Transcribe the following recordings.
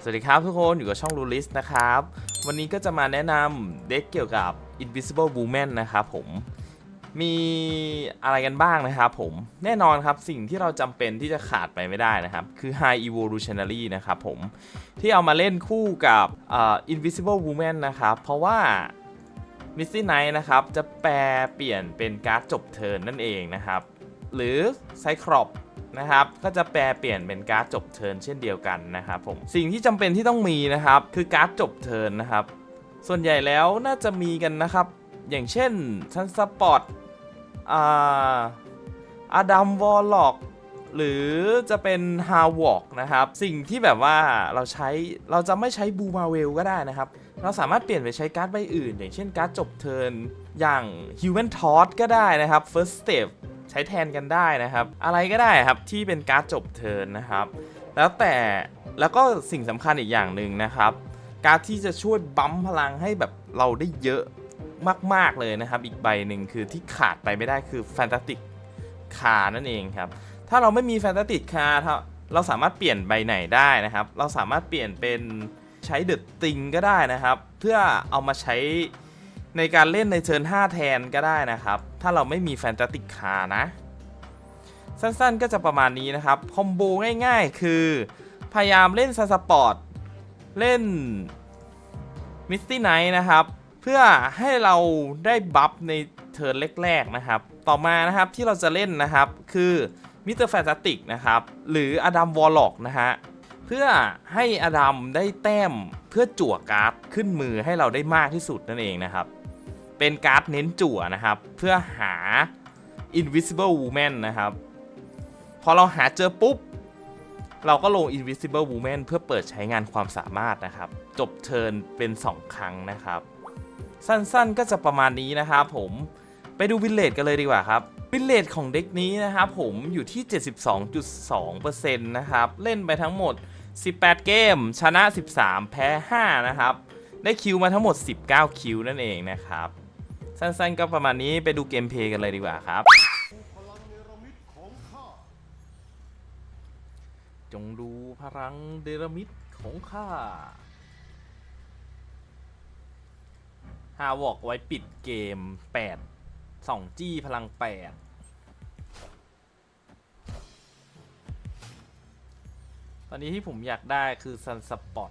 สวัสดีครับทุกคนอยู่กับช่องรูลิสนะครับ วันนี้ก็จะมาแนะนำเด็กเกี่ยวกับ Invisible Woman นะครับผมมีอะไรกันบ้างนะครับผมแน่นอนครับสิ่งที่เราจำเป็นที่จะขาดไปไม่ได้นะครับ คือ High Evolutionary นะครับผมที่เอามาเล่นคู่กับอ Invisible Woman นะครับ เพราะว่า Misty Knight นะครับจะแปลเปลี่ยนเป็นการ์ดจบเทิร์นนั่นเองนะครับ หรือ Cyclops นะครับก็จะแปลเปลี่ยนเป็นการ์ดจบเทินเช่นเดียวกันนะครับผมสิ่งที่จำเป็นที่ต้องมีนะครับคือการ์ดจบเทินนะครับ ส่วนใหญ่แล้วน่าจะมีกันนะครับ อย่างเช่นทันสปอร์ตอ่าอดัมวอลล็อกหรือจะเป็นฮาวอกนะครับ สิ่งที่แบบว่าเราใช้เราจะไม่ใช้บูมาเวลก็ได้นะครับ เราสามารถเปลี่ยนไปใช้การ์ดใบอื่น อย่างเช่นการ์ดจบเทินอย่าง Human t o s s ก็ได้นะครับ First Step ช้แทนกันได้นะครับ อะไรก็ได้ครับที่เป็นการ์ดจบเทินนะครับ แล้วแต่แล้วก็สิ่งสำคัญอีกอย่างหนึ่งนะครับ การดที่จะช่วยบัมพลังให้แบบเราได้เยอะมาก ๆ เลยนะครับ อีกใบหนึ่งคือที่ขาดไปไม่ได้คือแฟนตาติกคานั่นเองครับ ถ้าเราไม่มีแฟนตาติกคาเราสามารถเปลี่ยนใบไหนได้นะครับ เราสามารถเปลี่ยนเป็นใช้เดอะติงก็ได้นะครับ เพื่อเอามาใช้ ในการเล่นในเทิร์น5แทนก็ได้นะครับ ถ้าเราไม่มีแฟนตาติกคานะ สั้นๆก็จะประมาณนี้นะครับ คอมโบง่ายๆ คือ พยายามเล่นซัสปอร์ต เล่นมิสตี้ไนท์นะครับ เพื่อให้เราได้บัฟในเทิร์นแรกๆนะครับ ต่อมานะครับที่เราจะเล่นนะครับ คือมิสเตอร์แฟนตาติกนะครับ หรืออดัมวอลล็อกนะฮะเพื่อให้อดัมได้แต้มเพื่อจั่วการ์ดขึ้นมือให้เราได้มากที่สุดนั่นเองนะครับ เป็นการ์ดเน้นจั่วนะครับ เพื่อหา Invisible Woman นะครับ พอเราหาเจอปุ๊บ เราก็ลง Invisible Woman เพื่อเปิดใช้งานความสามารถนะครับ จบเทิร์นเป็น 2 ครั้งนะครับ สั้นๆก็จะประมาณนี้นะครับผมไปดูวิลเลจกันเลยดีกว่าครับวิลเลจของเด็กนี้นะครับผมอยู่ที่ 72.2%นะครับ เล่นไปทั้งหมด 18 เกม ชนะ 13 แพ้ 5 นะครับ ได้คิวมาทั้งหมด 19 คิวนั่นเองนะครับ สั้นๆ ก็ประมาณนี้ไปดูเกมเพลย์กันเลยดีกว่าครับ จงดูพลังเดรมิดของข้าฮาวอกไว้ปิดเกม 8 2 จี้พลัง8ตอนนี้ที่ผมอยากได้คือซันสปอต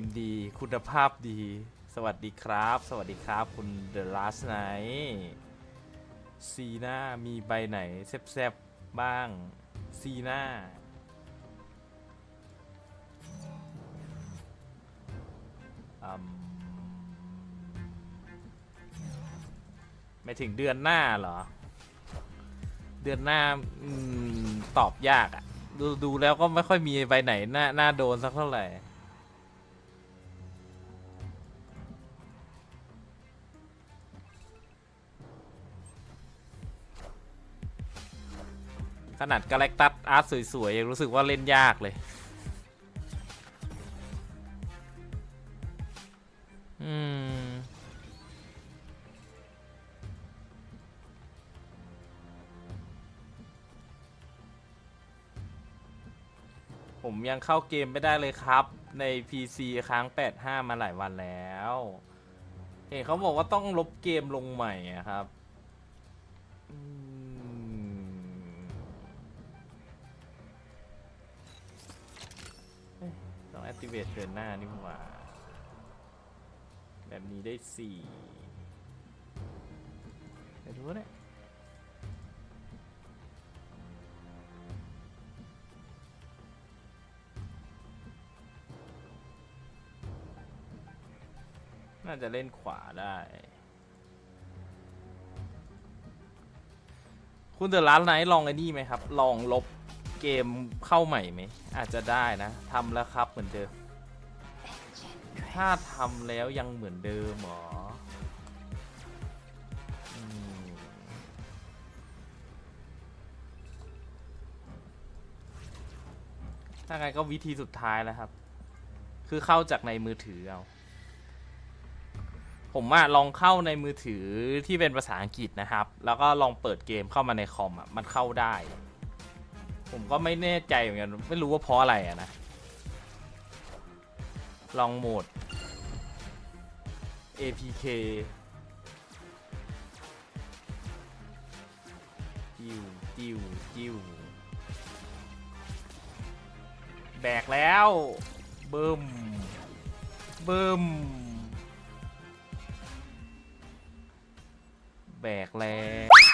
มดี คุณภาพดี สวัสดีครับ สวัสดีครับ คุณ The Last Night ซีหน้ามีใบไหนแซบๆบ้าง ซีหน้าอมไม่ถึงเดือนหน้าเหรอ เดือนหน้าอตอบยากอะดูดูแล้วก็ไม่ค่อยมีใบไหนหน้าหน้าโดนสักเท่าไหร่ ขนาดกาแล็กตัสอาร์ตสวยๆยังรู้สึกว่าเล่นยากเลยอืมผมยังเข้าเกมไม่ได้เลยครับ ใน PC ค้าง 85 มาหลายวันแล้ว เห็นเขาบอกว่าต้องลบเกมลงใหม่ครับ ต้อง activate เดินหน้านี่หว่า แบบนี้ได้สี่เดี๋ยวดูเนี่ยน่าจะเล่นขวาได้ คุณเดอะร้านไหนลองไอ้นี่ไหมครับ ลองลบ เกมเข้าใหม่ไหม อาจจะได้นะทำแล้วครับเหมือนเดิม ถ้าทำแล้วยังเหมือนเดิมหรอถ้าไงก็วิธีสุดท้ายแล้วครับ คือเข้าจากในมือถือเอา ผมอะลองเข้าในมือถือที่เป็นภาษาอังกฤษนะครับ แล้วก็ลองเปิดเกมเข้ามาในคอมอะมันเข้าได้ ผมก็ไม่แน่ใจเหมือนกันไม่รู้ว่าเพราะอะไรอะนะ ลองโหมด APK จิ้วจิ้วจิ้วแบกแล้วบึมบึมแบกแล้ว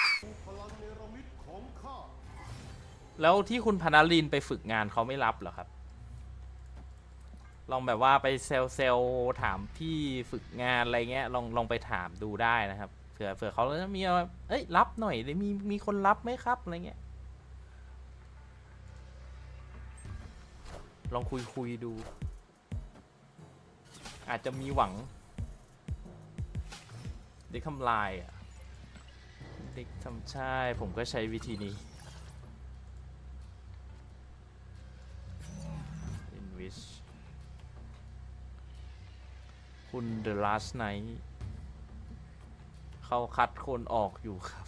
แล้วที่คุณพนาลินไปฝึกงานเขาไม่รับเหรอครับ ลองแบบว่าไปเซลเซลถามพี่ฝึกงานอะไรเงี้ยลองลองไปถามดูได้นะครับเผื่อเผื่อเขาจะมีเอ้ยรับหน่อยได้มีมีคนรับไหมครับอะไรเงี้ยลองคุยคุยดู อาจจะมีหวัง เด็กทำลายอะเด็กทำใช่ผมก็ใช้วิธีนี้ in which คุณ The Last Night เขาคัดคนออกอยู่ครับ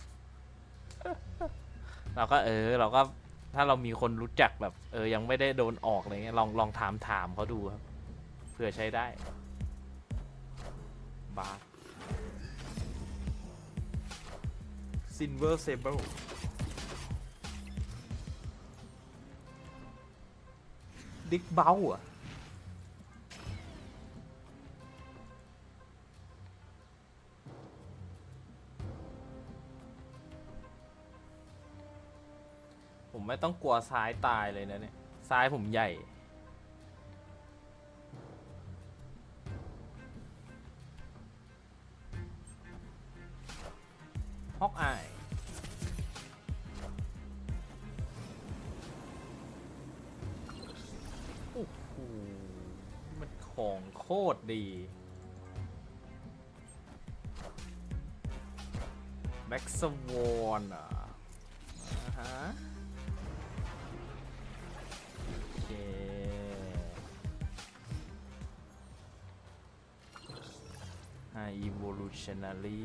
เราก็เออ เราก็ถ้าเรามีคนรู้จักแบบ เออ ยังไม่ได้โดนออกอะไรเงี้ยลองลองถามถามเขาดูครับเผื่อใช้ได้บาร์ Silver Sable ดิกเบลอะผมไม่ต้องกลัวซ้ายตายเลยนะเนี่ยซ้ายผมใหญ่ High Evolutionary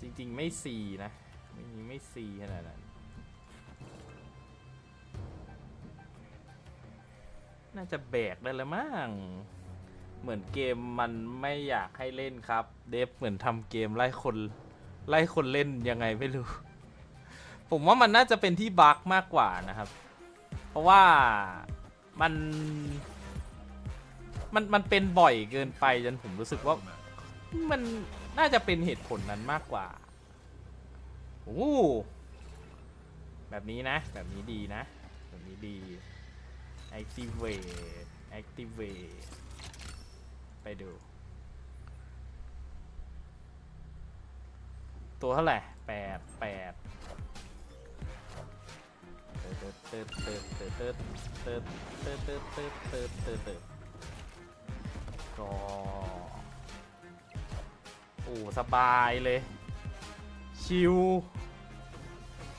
จริงๆ ไม่ C นะ ไม่ไม่ C ขนาดนั้น น่าจะแบกได้แล้วมั้ง เหมือนเกมมันไม่อยากให้เล่นครับ เดฟเหมือนทำเกมไล่คน ไล่คนเล่นยังไงไม่รู้ ผมว่ามันน่าจะเป็นที่บั๊กมากกว่านะครับ เพราะว่ามัน มันมันเป็นบ่อยเกินไปจนผมรู้สึกว่ามันน่าจะเป็นเหตุผลนั้นมากกว่าโอ้แบบนี้นะ แบบนี้ดีนะ แบบนี้ดี activate activate ไปดู ตัวเท่าไหร่แปดแปดเติร์ดเติร์ดเติร์ดเติร์ดเติร์ดเติร์ดเติร์ดเติร์ดเติร์ด ก็โอ้สบายเลย ชิว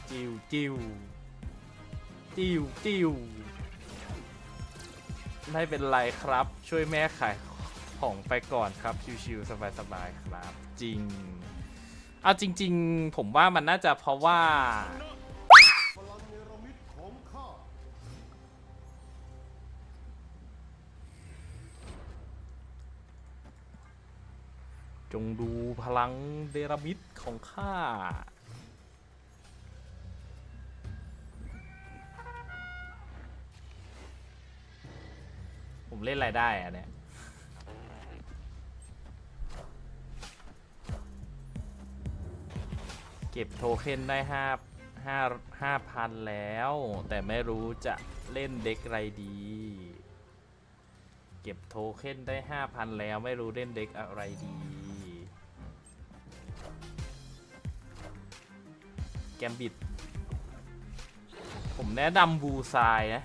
จิวจิวจิวจิวไม่เป็นไรครับ ช่วยแม่ขายของไปก่อนครับ ชิวๆสบายๆครับ จริง เอาจริง ๆ ผมว่ามันน่าจะเพราะว่า จงดูพลังเดรมิดของข้า ผมเล่นอะไรได้อะเนี่ยเก็บโทเค็นได้ห้าห้าห้าพันแล้ว แต่ไม่รู้จะเล่นเด็กอะไรดี เก็บโทเค็นได้ห้าพันแล้วไม่รู้เล่นเด็กอะไรดี มบิด ผมแนะนำบูซายนะ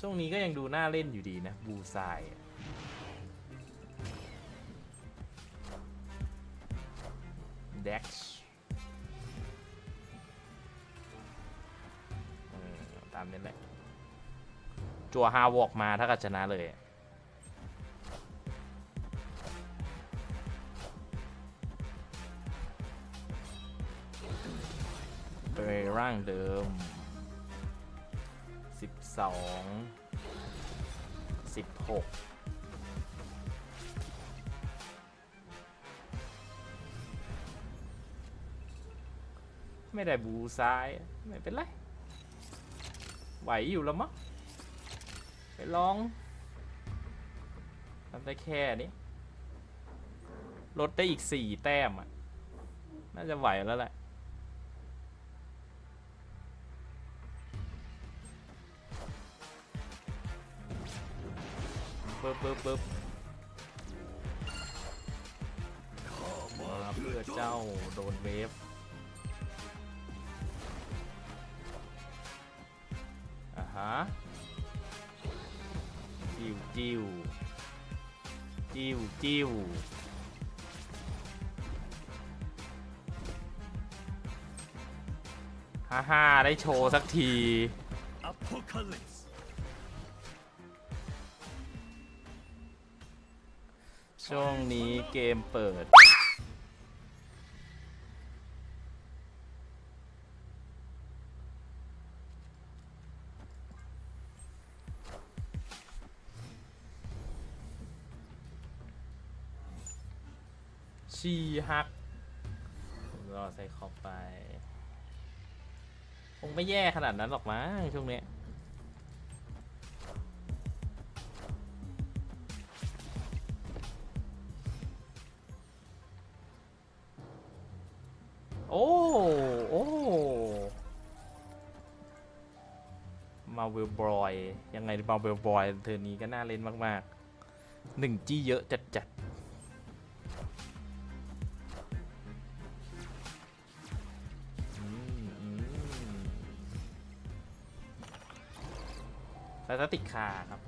ช่วงนี้ก็ยังดูน่าเล่นอยู่ดีนะ บูซายเด็กตามนี้แหละ จัวฮาวอกมาถ้ากัชนะเลย ในร่างเดิมสิบสองสิบหกไม่ได้บูซ้าย ไม่เป็นไร ไหวอยู่แล้วมั้งไปลองทำได้แค่นี้ลดได้อีกสี่แต้มอะ น่าจะไหวแล้วแหละ ปึ๊บปึ๊บปึ๊บมาเพื่อเจ้าโดนเวฟอ่าฮะจิ้วจิ้วจิ้วจิ้วฮ่าฮ่าได้โชว์สักที Apocalypse ช่วงนี้เกมเปิด ชีฮักผมรอใส่คอปไป คงไม่แย่ขนาดนั้นหรอกมั้งช่วงเนี้ย ยังไงมาเวลบอยเธอนี้ก็น่าเล่นมากๆหนึ่งจี้เยอะจัดจัดๆอืมอืมแฟนตาติกคาครับ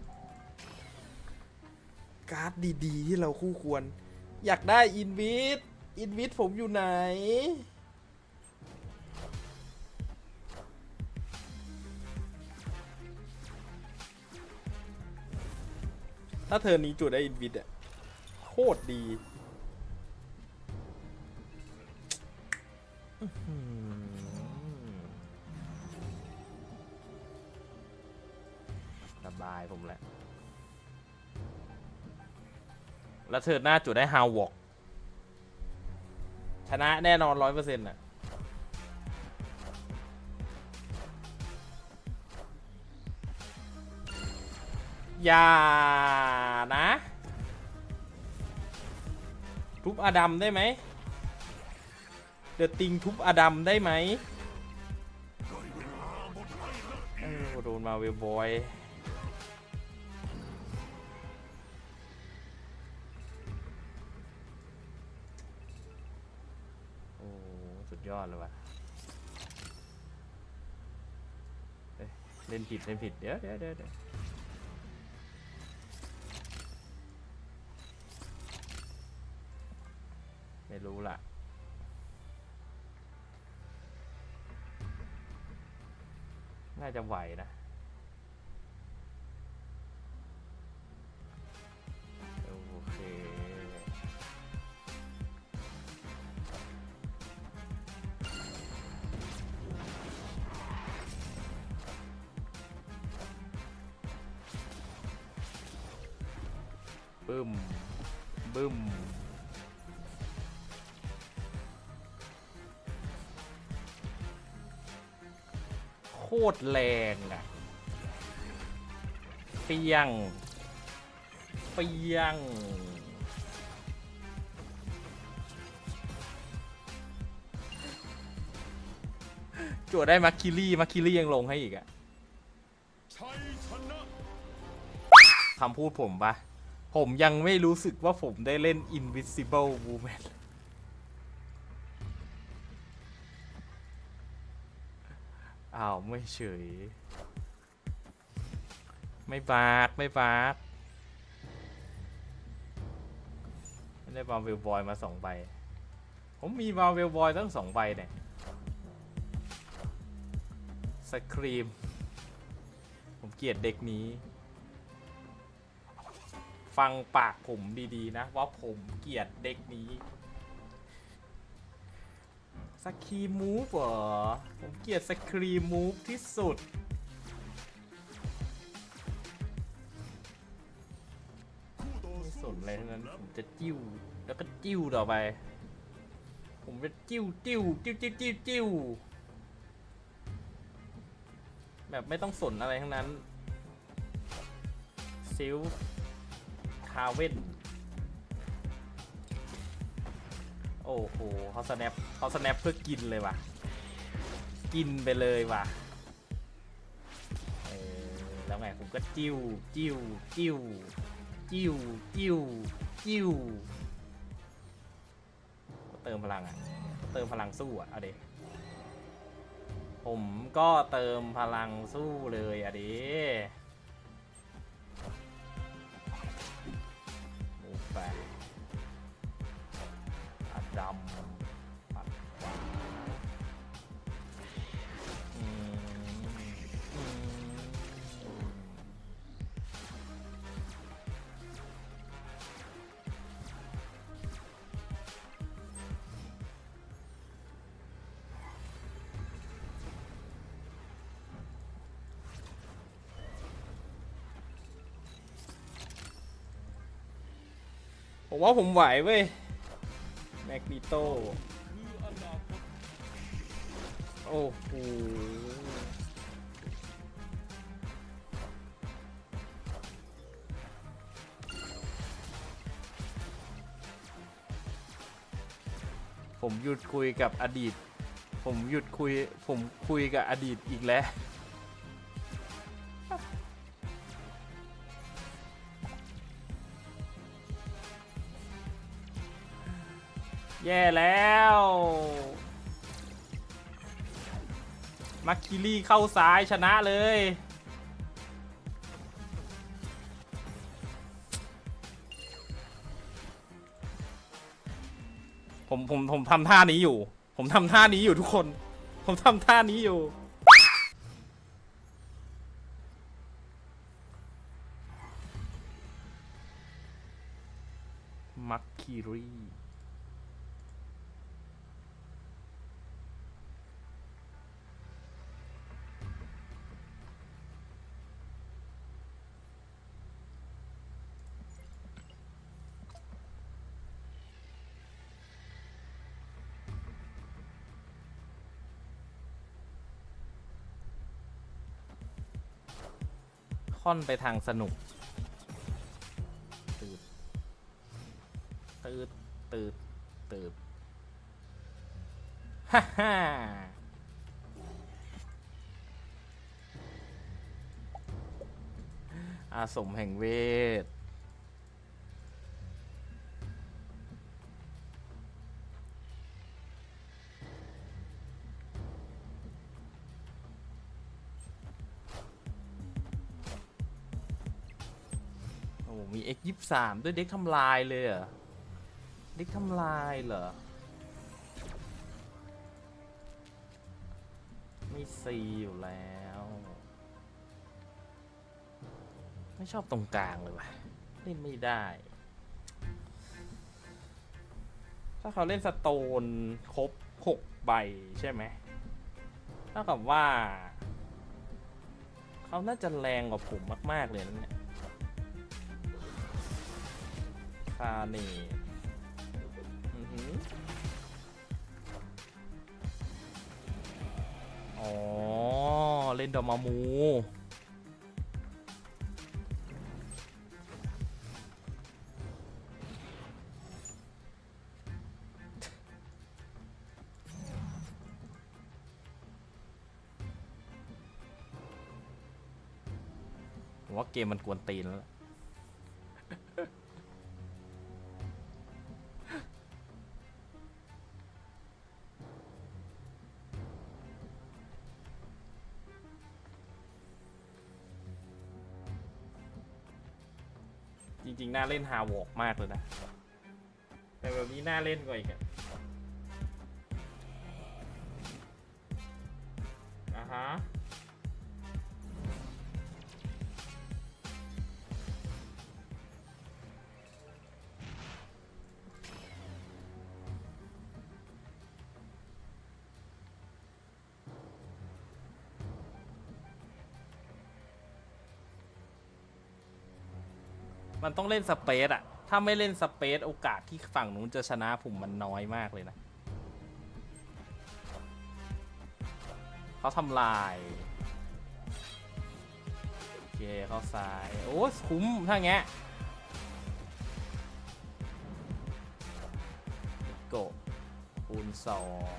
การ์ดดี ๆ ที่เราคู่ควร อยากได้อินวิทอินวิทผมอยู่ไหน ถ้าเธอนี้จุดได้อินวิทอะโคตรดีอื้อหือสบายผมแหละ แล้วเธอหน้าจุดได้ฮาวอกชนะแน่นอนร้อยเปอร์เซ็นต์อะ อย่านะทุบอดัมได้ไหมเดอะติงทุบอดัมได้ไหมโดนมาเวลบอยโอ้สุดยอดเลยว่ะเอ้ยเล่นผิด เล่นผิด เดี๋ยวเดี๋ยวเดี๋ยว ไม่รู้ล่ะ น่าจะไหวนะ ตรแรงอะเปียง เปียง จวดได้มักคิลี่มักคิลี่ยังลงให้อีกอะคำพูดผมปะผมยังไม่รู้สึกว่าผมได้เล่น Invisible Woman อ้าวไม่เฉย ไม่บากไม่บากไม่ได้บาเวลบอยมาสองใบ ผมมีบาเวลบอยตั้งสองใบเนี่ย สครีม ผมเกลียดเด็กนี้ ฟังปากผมดีๆนะ ว่าผมเกลียดเด็กนี้ สสครีมมูฟเหรอ ผมเกลียดสครีมมูฟที่สุด ไม่สนอะไรทั้งนั้น ผมจะจิ้ว แล้วก็จิ้วต่อไป ผมจะจิ้วจิ้วจิ้วจิ้วจิ้วจิ้วแบบไม่ต้องสนอะไรทั้งนั้น ซิลคาเว่น โอ้โหเขาสแนปเขาสแนปเพื่อกินเลยว่ะ กินไปเลยว่ะ เออ แล้วไงผมก็จิ้ว จิ้ว จิ้ว จิ้ว จิ้ว จิ้ว เติมพลังอะ เติมพลังสู้อะเอาเดผมก็เติมพลังสู้เลยอะเดโอ้แป ดำปัดขวาผมว่าผมไหวเว้ย มกนิโตโอ้โหผมหยุดคุยกับอดีต ผมหยุดคุย ผมคุยกับอดีตอีกแล้ว แย่แล้ว มักคิลี่เข้าซ้ายชนะเลย ผม ผม ผมทำท่านี้อยู่ ผมทำท่านี้อยู่ทุกคน ผมทำท่านี้อยู่ มักคิรี ค่อนไปทางสนุก ตืดตืดตืดตืดฮ่าฮ่าอาสมแห่งเวท มี X ยี่สามด้วยเด็กทำลายเลยเหรอ เด็กทำลายเหรอ ไม่ซีอยู่แล้ว ไม่ชอบตรงกลางเลยว่ะ เล่นไม่ได้ ถ้าเขาเล่นสโตนครบหกใบใช่ไหมเท่ากับว่า เขาน่าจะแรงกว่าผมมาก ๆ เลยนั่นเนี่ย คาเนตอ๋อ เล่นดอมามูผมว่าเกมมันกวนตีนแล้ว จริง ๆ น่าเล่นฮาวอกมากเลยนะ แต่แบบนี้น่าเล่นกว่าอีกอะ มันต้องเล่นสเปซอะถ้าไม่เล่นสเปซโอกาสที่ฝั่งนู้นจะชนะผมมันน้อยมากเลยนะเขาทำลาย โอเคเข้าซ้าย โอ้คุ้มถ้าแงี้โกคูณสอง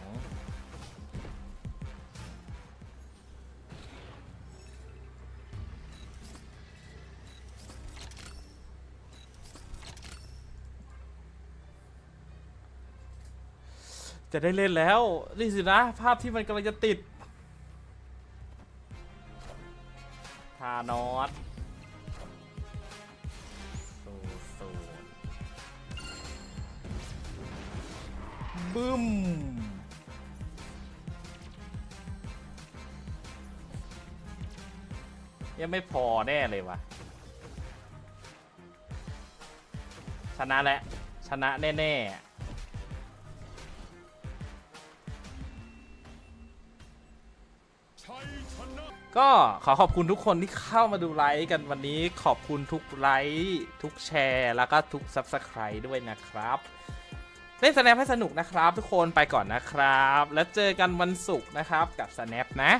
จะได้เล่นแล้ว นี่สินะ ภาพที่มันกำลังจะติดทานอสสูสูบึ้ม ยังไม่พอแน่เลยวะชนะแล้วชนะแน่ ๆ ก็ขอขอบคุณทุกคนที่เข้ามาดูไลฟ์กันวันนี้ขอบคุณทุกไลค์ทุกแชร์แล้วก็ทุก Subscribe ด้วยนะครับ เล่น Snap ให้สนุกนะครับ ทุกคนไปก่อนนะครับ แล้วเจอกันวันศุกร์นะครับกับ Snap นะ